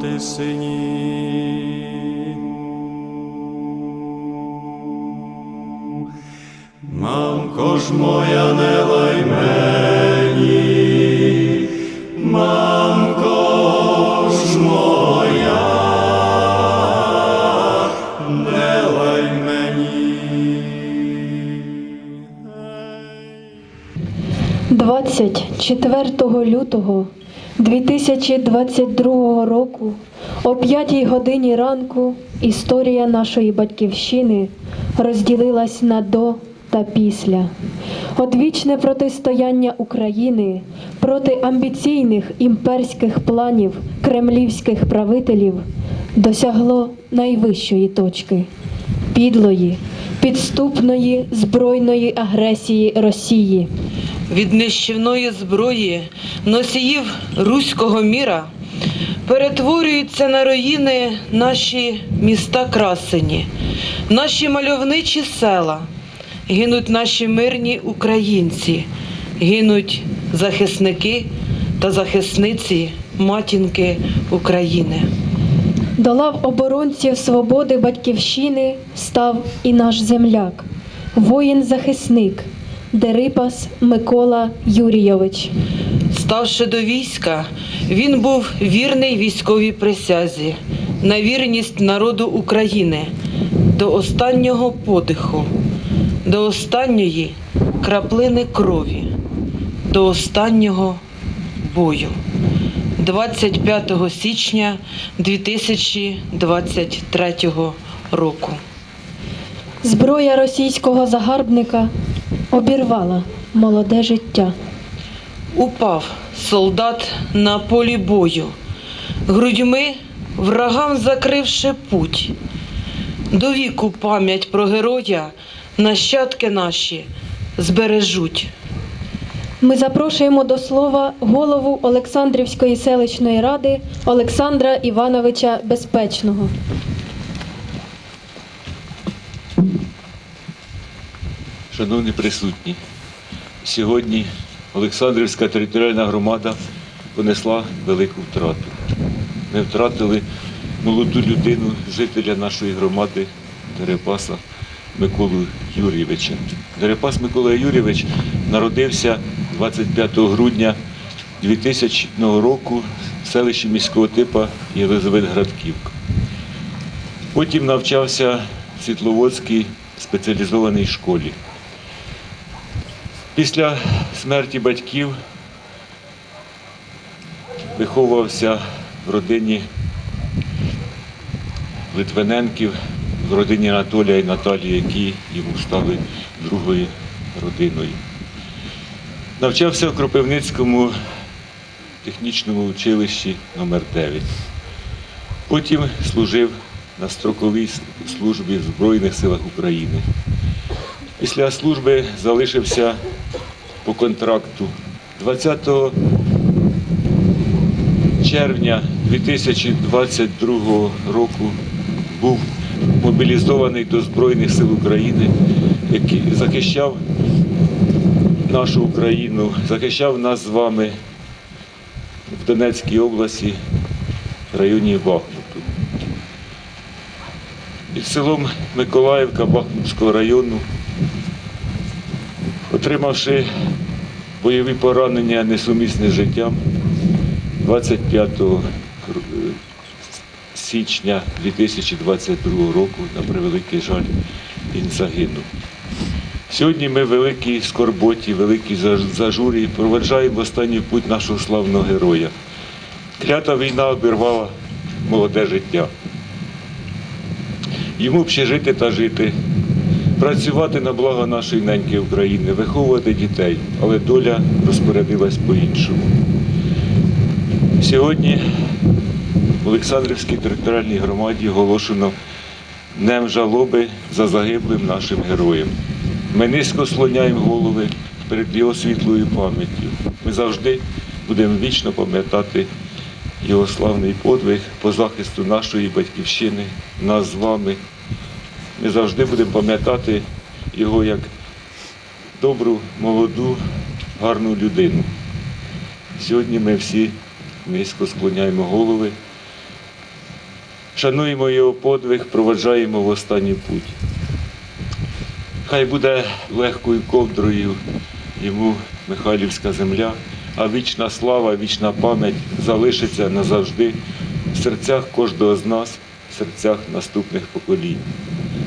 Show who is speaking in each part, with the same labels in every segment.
Speaker 1: по тисині. Мамко ж моя не лай мені, мамко ж моя, не лай мені. Ей.
Speaker 2: 24 лютого 2022 року о 5 годині ранку історія нашої батьківщини розділилась на до та після. Одвічне протистояння України проти амбіційних імперських планів кремлівських правителів досягло найвищої точки підлої, підступної збройної агресії Росії.
Speaker 3: Від нищівної зброї носіїв руського міра перетворюються на руїни наші міста красені, наші мальовничі села, гинуть наші мирні українці, гинуть захисники та захисниці матінки України.
Speaker 2: До лав оборонців свободи батьківщини став і наш земляк, воїн-захисник Дерипас Микола Юрійович.
Speaker 3: Ставши до війська, він був вірний військовій присязі, на вірність народу України до останнього подиху, до останньої краплини крові, до останнього бою. 25 січня 2023 року.
Speaker 2: Зброя російського загарбника обірвала молоде життя.
Speaker 3: Упав солдат на полі бою, грудьми врагам закривши путь. До віку пам'ять про героя нащадки наші збережуть.
Speaker 2: Ми запрошуємо до слова голову Олександрівської селищної ради Олександра Івановича Безпечного.
Speaker 4: Шановні присутні, сьогодні Олександрівська територіальна громада понесла велику втрату. Ми втратили молоду людину, жителя нашої громади Дерипаса Миколу Юрійовича. Дерипас Микола Юрійович народився 25 грудня 2000 року в селищі міського типу Єлизаветградківка. Потім навчався в Світловодській спеціалізованій школі. Після смерті батьків виховувався в родині Литвиненків, в родині Анатолія і Наталії, які йому стали другою родиною. Навчався в Кропивницькому технічному училищі номер 9 Потім служив на строковій службі в Збройних силах України. Після служби залишився по контракту 20 червня 2022 року був мобілізований до Збройних сил України, який захищав нашу Україну, захищав нас з вами в Донецькій області, в районі Бахмуту. Під селом Миколаївка Бахмутського району, отримавши бойові поранення несумісне з життям, 25 е, січня 2022 року, на превеликий жаль, він загинув. Сьогодні ми в великій скорботі, великій зажурі проведжаємо останній путь нашого славного героя. Клята війна обірвала молоде життя. Йому б ще жити та жити, працювати на благо нашої неньки України, виховувати дітей, але доля розпорядилась по-іншому. Сьогодні в Олександрівській територіальній громаді оголошено днем жалоби за загиблим нашим героєм. Ми низько слоняємо голови перед його світлою пам'яттю. Ми завжди будемо вічно пам'ятати його славний подвиг по захисту нашої батьківщини, нас з вами. Ми завжди будемо пам'ятати його як добру, молоду, гарну людину. Сьогодні ми всі низько склоняємо голови, шануємо його подвиг, проваджаємо в останній путь. Хай буде легкою ковдрою йому Михайлівська земля, а вічна слава, вічна пам'ять залишиться назавжди в серцях кожного з нас, в серцях наступних поколінь.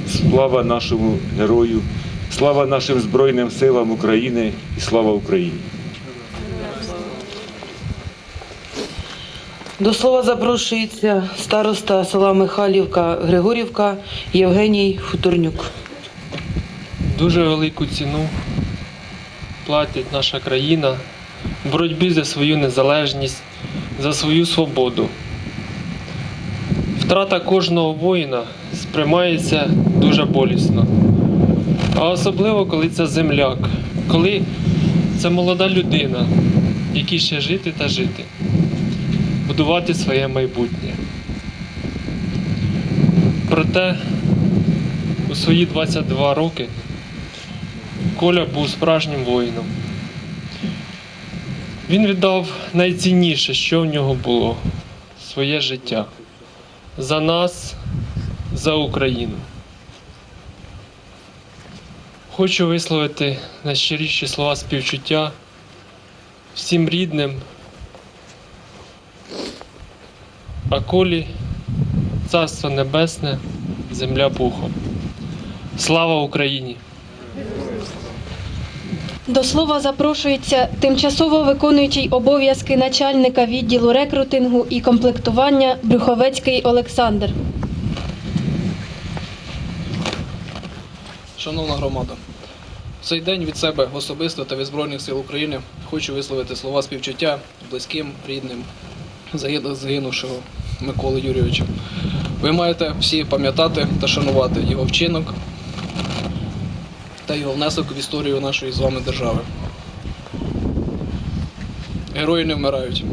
Speaker 4: Слава нашому герою, слава нашим Збройним силам України і слава Україні!
Speaker 3: До слова запрошується староста села Михайлівка Григорівка Євгеній Футурнюк.
Speaker 5: Дуже велику ціну платить наша країна в боротьбі за свою незалежність, за свою свободу. Втрата кожного воїна сприймається дуже болісно. А особливо, коли це земляк, коли це молода людина, якій ще жити та жити, будувати своє майбутнє. Проте у свої 22 роки Коля був справжнім воїном. Він віддав найцінніше, що в нього було своє життя. За нас, за Україну. Хочу висловити найщиріші слова співчуття всім рідним, а колі Царство Небесне, земля пухом. Слава Україні!
Speaker 2: До слова запрошується тимчасово виконуючий обов'язки начальника відділу рекрутингу і комплектування Брюховецький Олександр.
Speaker 6: Шановна громада, в цей день від себе особисто та від Збройних сил України хочу висловити слова співчуття близьким, рідним загинувшого Миколи Юрійовича. Ви маєте всі пам'ятати та шанувати його вчинок та його внесок в історію нашої з вами держави. Герої не вмирають.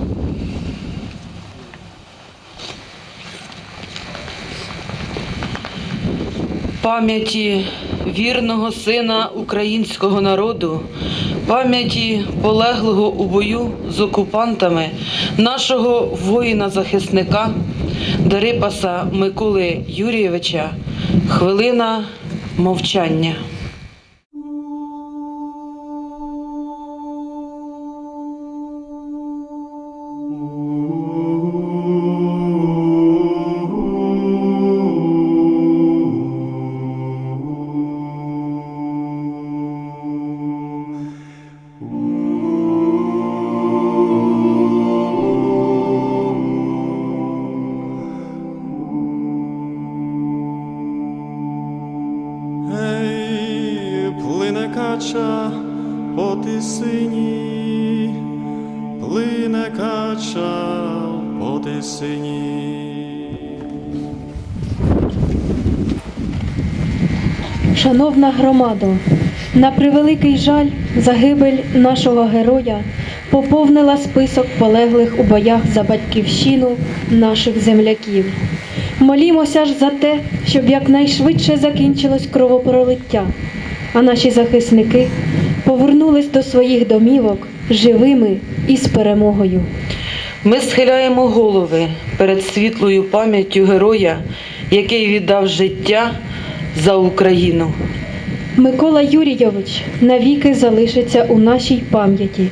Speaker 3: пам'яті вірного сина українського народу, пам'яті полеглого у бою з окупантами, нашого воїна-захисника Дарипаса Миколи Юрійовича, хвилина мовчання.
Speaker 1: Кача по тисині, плине кача по тисині.
Speaker 2: Шановна громадо, на превеликий жаль, загибель нашого героя поповнила список полеглих у боях за батьківщину наших земляків. Молімося ж за те, щоб якнайшвидше закінчилось кровопролиття, а наші захисники повернулись до своїх домівок живими і з перемогою.
Speaker 3: Ми схиляємо голови перед світлою пам'яттю героя, який віддав життя за Україну.
Speaker 2: Микола Юрійович навіки залишиться у нашій пам'яті,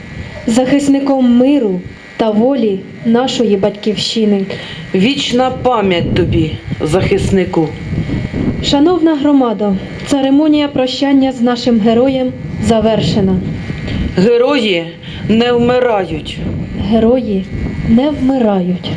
Speaker 2: захисником миру та волі нашої батьківщини.
Speaker 3: Вічна пам'ять тобі, захиснику.
Speaker 2: Шановна громада, церемонія прощання з нашим героєм завершена.
Speaker 3: Герої не вмирають.
Speaker 2: Герої не вмирають.